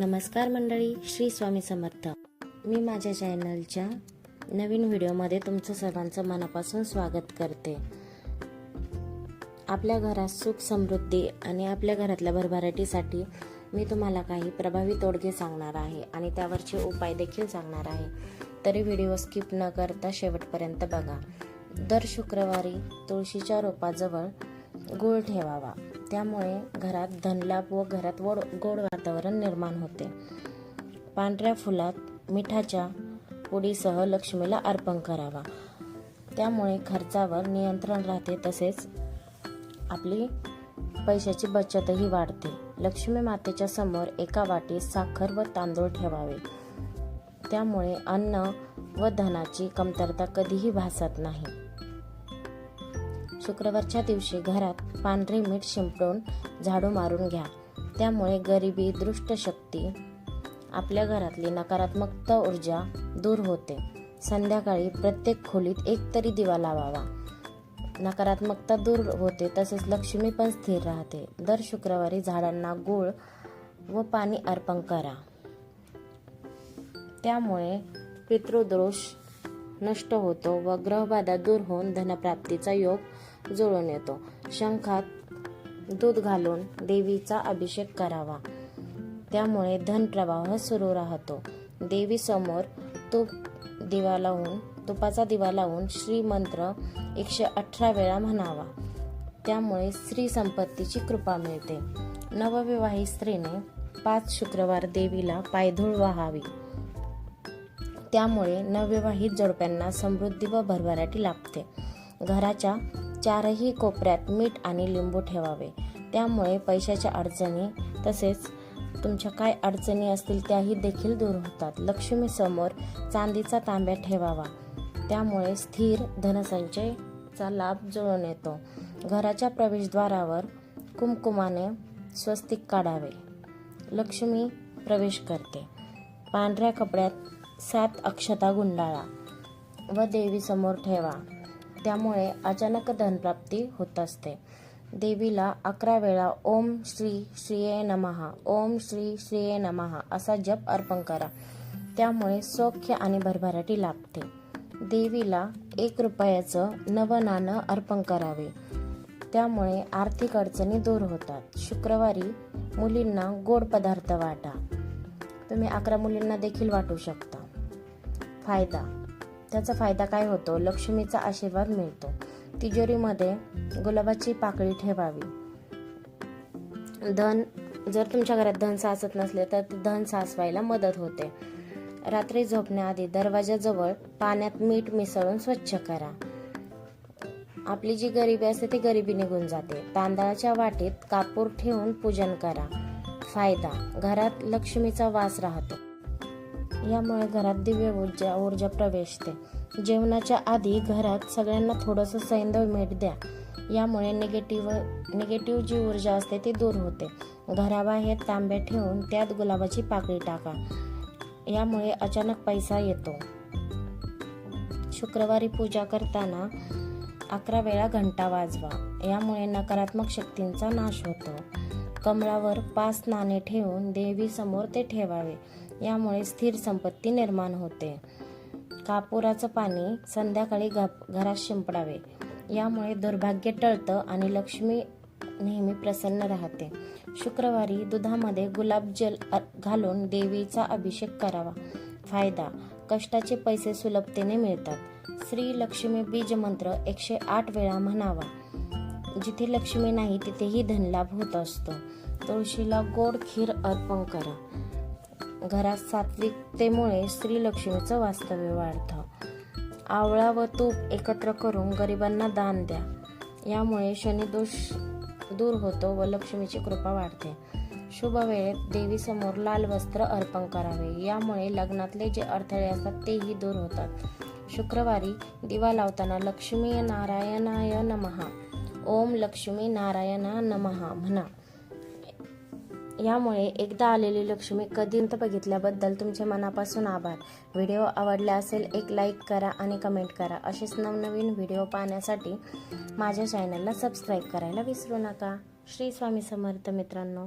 नमस्कार मंडळी श्री स्वामी समर्थ. मी माझ्या चॅनलच्या नवीन व्हिडिओमध्ये तुमचं सर्वांचं मनापासून स्वागत करते. आपल्या घरात सुख समृद्धी आणि आपल्या घरातल्या भरभराटीसाठी मी तुम्हाला काही प्रभावी तोडगे सांगणार आहे आणि त्यावरचे उपाय देखील सांगणार आहे. तरी व्हिडिओ स्किप न करता शेवटपर्यंत बघा. दर शुक्रवारी तुळशीच्या रोपाजवळ गुळ ठेवावा. त्यामुळे घरात धनलाभ व घरात वड गोड वातावरण निर्माण होते. पांढऱ्या फुलात मिठाच्या पुडीसह लक्ष्मीला अर्पण करावा. त्यामुळे खर्चावर नियंत्रण राहते तसेच आपली पैशाची बचतही वाढते. लक्ष्मी मातेच्या समोर एका वाटीत साखर व तांदूळ ठेवावे. त्यामुळे अन्न व धनाची कमतरता कधीही भासत नाही. शुक्रवारच्या दिवशी घरात पांढरे मीठ शिंपडून झाडू मारून घ्या. त्यामुळे गरिबी दृष्टशक्ती आपल्या घरातली नकारात्मकता ऊर्जा दूर होते. संध्याकाळी प्रत्येक खोलीत एक तरी दिवा लावावा. नकारात्मकता दूर होते तसेच लक्ष्मी पण स्थिर राहते. दर शुक्रवारी झाडांना गूळ व पाणी अर्पण करा. त्यामुळे पितृदोष नष्ट होतो व ग्रहबाधा दूर होऊन धनप्राप्तीचा योग जुळून येतो. शंखात दूध घालून देवीचा अभिषेक करावा. त्यामुळे धन प्रवाह सुरू राहतो. देवी समोर तूप दिवा लावून तुपाचा दिवा लावून श्रीमंत्र एकशे अठरा वेळा म्हणावा. त्यामुळे स्त्री संपत्तीची कृपा मिळते. नवविवाहित स्त्रीने पाच शुक्रवार देवीला पायधूळ वाहावी. त्यामुळे नवविवाहित जोडप्यांना समृद्धी व भरभराटी लाभते. घराच्या चारही कोपऱ्यात मीठ आणि लिंबू ठेवावे. त्यामुळे पैशाच्या अडचणी तसेच तुमच्या काय अडचणी असतील त्याही देखील दूर होतात. लक्ष्मीसमोर चांदीचा तांब्या ठेवावा. त्यामुळे स्थिर धनसंचयचा लाभ जुळून येतो. घराच्या प्रवेशद्वारावर कुमकुमाने स्वस्तिक काढावे. लक्ष्मी प्रवेश करते. पांढऱ्या कपड्यात सात अक्षता गुंडाळा व देवीसमोर ठेवा. त्यामुळे अचानक धनप्राप्ती होत असते. देवीला अकरा वेळा ओम श्री श्रीये नमहा ओम श्री श्रीये नमहा असा जप अर्पण करा. त्यामुळे सौख्य आणि भरभराटी लाभते. देवीला एक रुपयाचं नवनानं अर्पण करावे. त्यामुळे आर्थिक अडचणी दूर होतात. शुक्रवारी मुलींना गोड पदार्थ वाटा. तुम्ही अकरा मुलींना देखील वाटू शकता. फायदा त्याचा फायदा काय होतो? लक्ष्मीचा आशीर्वाद मिळतो. तिजोरीमध्ये गुलाबाची पाकळी ठेवावी. धन जर तुमच्या घरात धन साचत नसले तर धन साचवायला मदत होते. रात्री झोपण्याआधी दरवाजाजवळ पाण्यात मीठ मिसळून स्वच्छ करा. आपली जी गरिबी असते ती गरिबी निघून जाते. तांदळाच्या वाटीत कापूर ठेवून पूजन करा. फायदा घरात लक्ष्मीचा वास राहतो. यामुळे घरात दिव्य ऊर्जा ऊर्जा प्रवेशते. जेवणाच्या आधी घरात सगळ्यांना थोडंसं सैंदव मीठ द्या. यामुळे निगेटिव्ह निगेटिव्ह जी ऊर्जा असते ती दूर होते. घराबाहेर तांब्या ठेवून त्यात गुलाबाची पाकळी टाका. यामुळे अचानक पैसा येतो. शुक्रवारी पूजा करताना अकरा वेळा घंटा वाजवा. यामुळे नकारात्मक शक्तींचा नाश होतो. कमळावर पाच नाणे ठेवून देवी समोर ते ठेवावे. यामुळे स्थिर संपत्ती निर्माण होते. कापुराचं पाणी संध्याकाळी घरात शिंपडावे. यामुळे दुर्भाग्य टळतं आणि लक्ष्मी नेहमी प्रसन्न राहते. शुक्रवारी दुधामध्ये गुलाबजल घालून देवीचा अभिषेक करावा. फायदा कष्टाचे पैसे सुलभतेने मिळतात. श्री लक्ष्मी बीज मंत्र एकशे आठ वेळा म्हणावा. जिथे लक्ष्मी नाही तिथेही धनलाभ होत असतो. तुळशीला गोड खीर अर्पण करा. घरात सात्विकतेमुळे स्त्री लक्ष्मीचं वास्तव्य वाढतं. आवळा व तूप एकत्र करून गरिबांना दान द्या. यामुळे शनिदोष दूर होतो व लक्ष्मीची कृपा वाढते. शुभ वेळेत देवीसमोर लाल वस्त्र अर्पण करावे. यामुळे लग्नातले जे अडथळे असतात तेही दूर होतात. शुक्रवारी दिवा लावताना लक्ष्मी नारायणाय नमहा ओम लक्ष्मी नारायणा नमहा म्हणा. यामुळे एकदा आलेली लक्ष्मी कधींत बघितल्याबद्दल तुमचे मनापासून आभार. व्हिडिओ आवडला असेल एक लाईक करा आणि कमेंट करा. असेच नवनवीन व्हिडिओ पाहण्यासाठी माझ्या चॅनलला सबस्क्राईब करायला विसरू नका. श्री स्वामी समर्थ मित्रांनो.